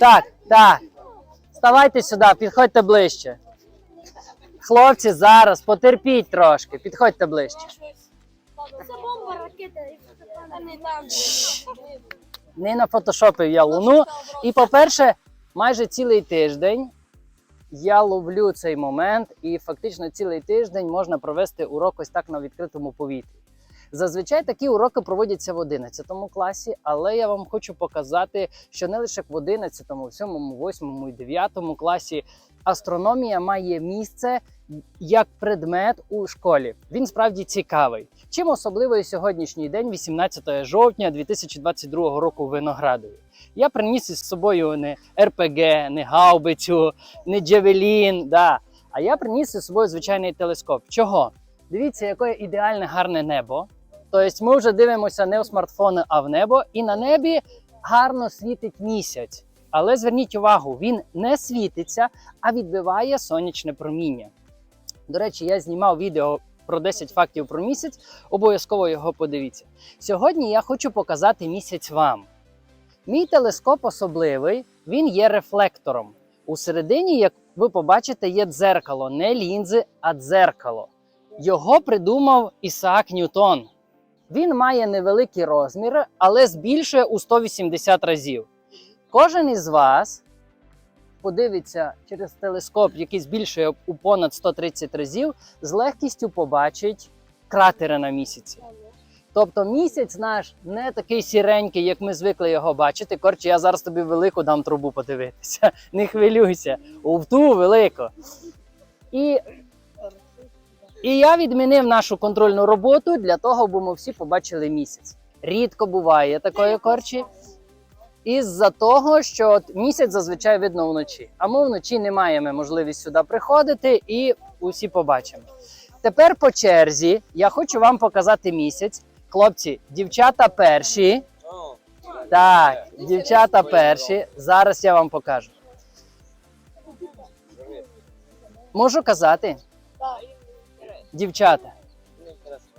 Так, так. Ставайте сюди, підходьте ближче. Хлопці, зараз потерпіть трошки, підходьте ближче. Це бомба ракета. Не там. Не нафотошопив я луну. І, по-перше, майже цілий тиждень я ловлю цей момент, і фактично цілий тиждень можна провести урок ось так на відкритому повітрі. Зазвичай такі уроки проводяться в 11 класі, але я вам хочу показати, що не лише в 11, 7, 8 і 9 класі астрономія має місце як предмет у школі. Він справді цікавий. Чим особливий сьогоднішній день, 18 жовтня 2022 року Виноградові. Я приніс із собою не РПГ, не гаубицю, не Джевелін. Да. А я приніс із собою звичайний телескоп. Чого? Дивіться, яке ідеальне гарне небо. Тобто ми вже дивимося не у смартфони, а в небо, і на небі гарно світить місяць. Але зверніть увагу, він не світиться, а відбиває сонячне проміння. До речі, я знімав відео про 10 фактів про місяць. Обов'язково його подивіться. Сьогодні я хочу показати місяць вам. Мій телескоп особливий, він є рефлектором. У середині, як ви побачите, є дзеркало, не лінзи, а дзеркало. Його придумав Ісаак Ньютон. Він має невеликі розміри, але збільшує у 180 разів. Кожен із вас подивиться через телескоп, який збільшує у понад 130 разів, з легкістю побачить кратери на місяці. Тобто місяць наш не такий сіренький, як ми звикли його бачити. Коротше, я зараз тобі велику дам трубу подивитися. Не хвилюйся. У ту велику. І, і я відмінив нашу контрольну роботу для того, бо ми всі побачили місяць. Рідко буває такої корчі. Із-за того, що от місяць зазвичай видно вночі. А ми вночі не маємо можливість сюди приходити і усі побачимо. Тепер по черзі я хочу вам показати місяць. Хлопці, дівчата перші. Так, дівчата перші. Зараз я вам покажу. Можу казати? Дівчата.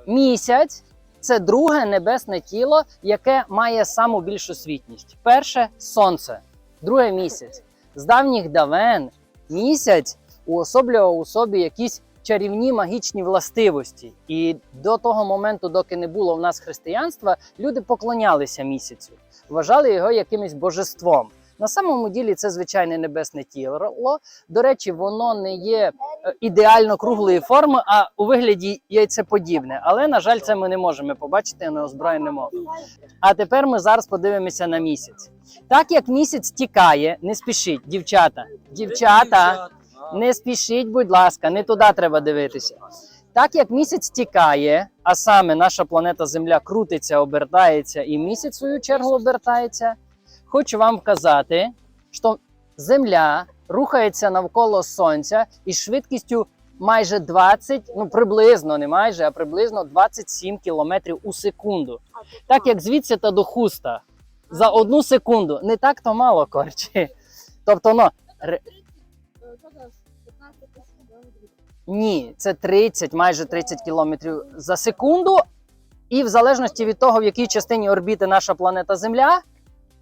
Місяць це друге небесне тіло, яке має саму більшу світність. Перше сонце, друге місяць. З давніх давен місяць уособлював у собі якісь чарівні магічні властивості. І до того моменту, доки не було в нас християнства, люди поклонялися місяцю, вважали його якимось божеством. На самому ділі це звичайне небесне тіло. До речі, воно не є е, ідеально круглої форми, а у вигляді яйцеподібне. Але, на жаль, це ми не можемо побачити неозброєним оком. А тепер ми зараз подивимося на місяць. Так як місяць тікає, не спішіть, дівчата. Дівчата, не спішіть, будь ласка, не туди треба дивитися. Так як місяць тікає, а саме наша планета Земля крутиться, обертається, і місяць в свою чергу обертається. Хочу вам вказати, що Земля рухається навколо Сонця із швидкістю майже 20, ну приблизно, не майже, а приблизно 27 кілометрів у секунду. Так як звідси та до хуста за одну секунду. Не так то мало корчі. Тобто, ну, ні, це 30, майже 30 кілометрів за секунду. І в залежності від того, в якій частині орбіти наша планета Земля,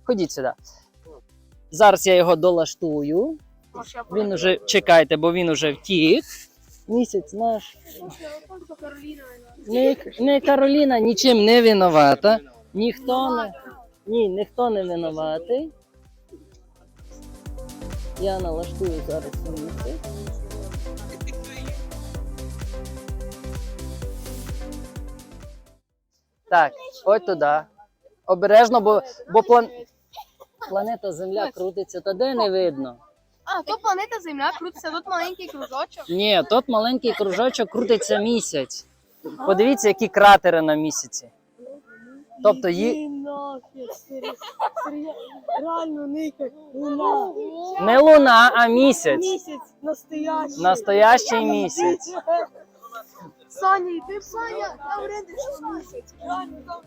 ходіть сюди. Зараз я його долаштую. Він уже чекайте, бо він уже втік. Місяць наш. Не, не Кароліна нічим не винувата. Ніхто не. Ні, ніхто не винуватий. Я налаштую зараз місяць. Так, ось туди. Обережно, бо, бо план... планета Земля крутиться, та де не видно. А, то планета Земля крутиться, тут маленький кружочок. Ні, тут маленький кружочок крутиться місяць. Подивіться, які кратери на місяці. Тобто ї... Реально ника, луна. не луна, а місяць. Місяць настоящий. Настоящий місяць. Саня, йди, Саня, там рядом місяць. Реально, там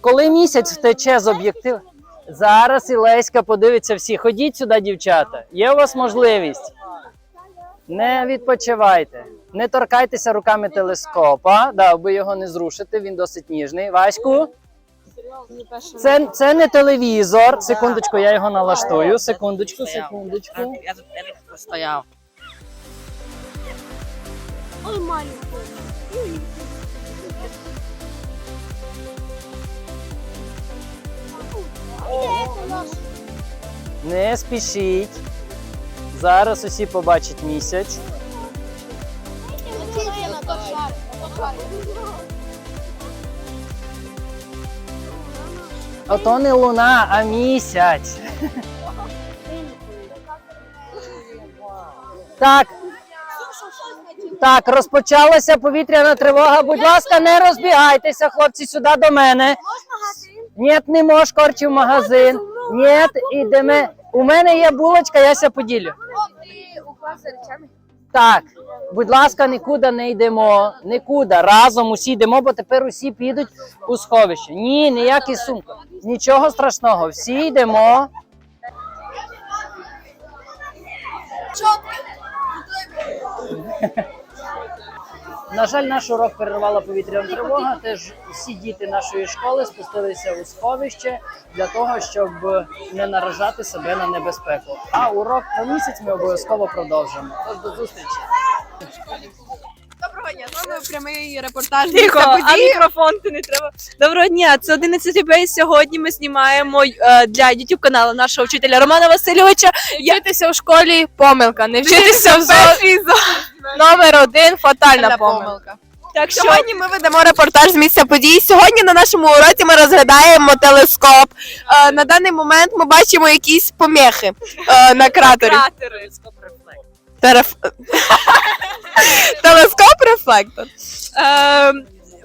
Коли місяць втече з об'єктив. Зараз Ілеська подивиться всі. Ходіть сюди, дівчата. Є у вас можливість. Не відпочивайте. Не торкайтеся руками телескопа, да, аби його не зрушити, він досить ніжний. Ваську, це, це не телевізор. Секундочку, я його налаштую. Секундочку, секундочку. Я тут стояв. Ой, маленький. Не спішіть. Зараз усі побачать місяць. Ото не луна, а місяць. Так. Так, розпочалася повітряна тривога. Будь ласка, не розбігайтеся, хлопці, сюди до мене. Ні, не можеш корчив магазин. Ні, ідемо. У мене є булочка, я ся поділю. Так, будь ласка, нікуди не йдемо. Нікуди. Разом усі йдемо, бо тепер усі підуть у сховище. Ні, ніякі сумки. Нічого страшного. Всі йдемо. На жаль, наш урок перервала повітряна тривога. Теж всі діти нашої школи спустилися у сховище для того, щоб не наражати себе на небезпеку. А урок про місяць ми обов'язково продовжимо. Тож до зустрічі. Доброго дня, з вами прямий репортаж. Тихо, а мікрофон ти не треба. Доброго дня, це 11 б. Сьогодні ми знімаємо е, для YouTube каналу нашого вчителя Романа Васильовича. Вчитися у школі помилка. Не вчитися в зо... номер один фатальна помилка. Так що Сьогодні ми ведемо репортаж з місця подій. Сьогодні на нашому уроці ми розглядаємо телескоп. Е, на даний момент ми бачимо якісь помехи е, на кратері. кратери. Тереф... Рефлектор. Е,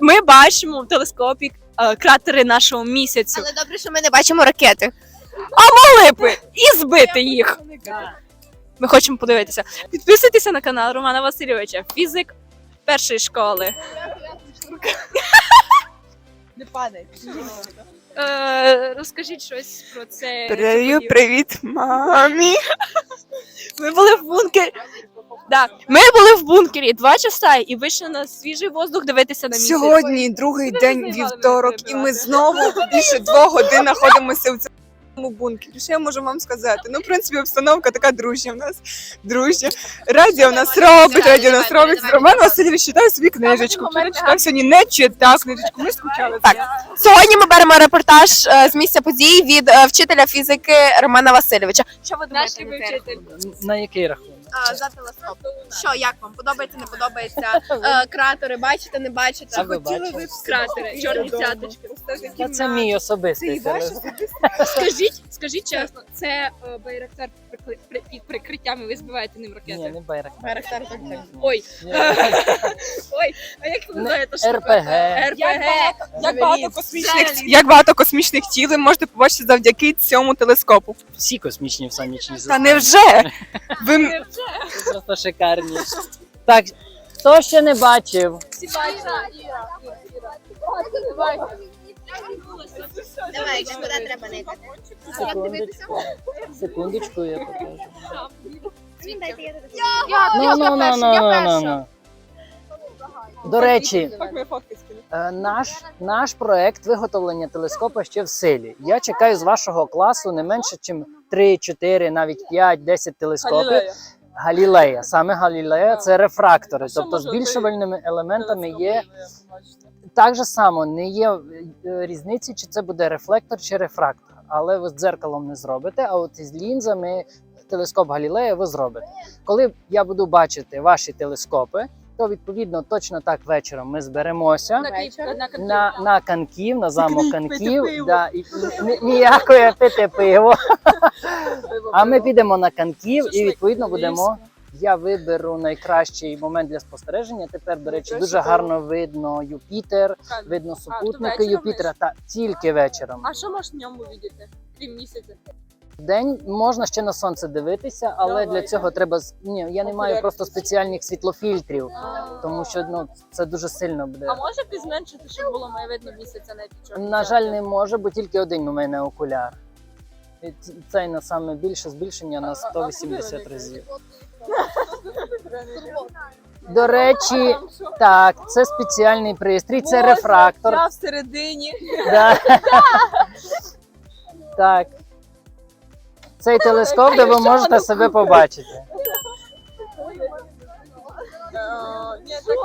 ми бачимо в телескопі е, кратери нашого місяцю. Але добре, що ми не бачимо ракети. Могли би і збити їх. Ми хочемо подивитися. Підписуйтеся на канал Романа Васильовича, фізик першої школи. Не падай. Е, розкажіть щось про це. Передаю привіт мамі. Ми були в бункері. Да. Ми були в бункері два часа і вийшли на свіжий воздух дивитися на місяць. Сьогодні другий Ви день знімали вівторок, і ми знову більше двох годин знаходимося в цьому бункері. Що я можу вам сказати? Ну, в принципі, обстановка така дружня в нас. Дружня. Радіо в нас робить, радіо в нас робить. Роман Васильович читає собі книжечку. Вчора читав сьогодні не читав книжечку. Ми скучали. Так. Сьогодні ми беремо репортаж е, з місця подій від е, вчителя фізики Романа Васильовича. Що ви Наш думаєте? любий на вчитель. На який рахунок? А, за телескоп. Що, як вам? Подобається, не подобається? Е, кратери, бачите, не бачите? А ви бачили? Кратери, чорні цяточки. Та це мій особистий телефон. Скажіть, скажіть чесно, це е, байрактар під прикриттям і ви збиваєте ним Ні, ракети? не байрак. Ой, Ні. ой, а як ви називаєте що? РПГ. РПГ. Як багато космічних як багато космічних тіл ви можете побачити завдяки цьому телескопу. Всі космічні в сонячній Та системі. невже? Ви м- Це просто шикарні. Так, хто ще не бачив? Всі бачили. Давай, куди треба не йти? Секундочку. Я покажу. Ну, ну, ну, ну, ну, ну, ну. До речі, е, наш, наш проект виготовлення телескопа ще в силі. Я чекаю з вашого класу не менше, ніж 3, 4, навіть 5, 10 телескопів. Галілея. Саме Галілея це рефрактори, тобто збільшувальними елементами є так же само, не є е, різниці, чи це буде рефлектор чи рефрактор. Але ви з дзеркалом не зробите, а от із лінзами телескоп Галілея ви зробите. Коли я буду бачити ваші телескопи, то відповідно точно так вечором ми зберемося. На Київ- на. На, на канків, на замок канків, да, і, ні- ніякої пити пиво. А ми підемо на канків і відповідно будемо. Я виберу найкращий момент для спостереження. Тепер, до речі, дуже гарно видно Юпітер, видно супутники Юпітера та тільки вечором. А що можеш в ньому видіти, крім місяця? День можна ще на сонце дивитися, але для цього треба з- ні, я не маю просто спеціальних світлофільтрів, тому що ну це дуже сильно буде. А може ти зменшити, щоб було моє видно місяця на пічок? На жаль, не може, бо тільки один у мене окуляр. І це на саме більше збільшення на 180 разів. До речі, так, це спеціальний пристрій, це рефрактор. Я всередині. Так. Цей телескоп, де ви можете себе побачити. Ні, так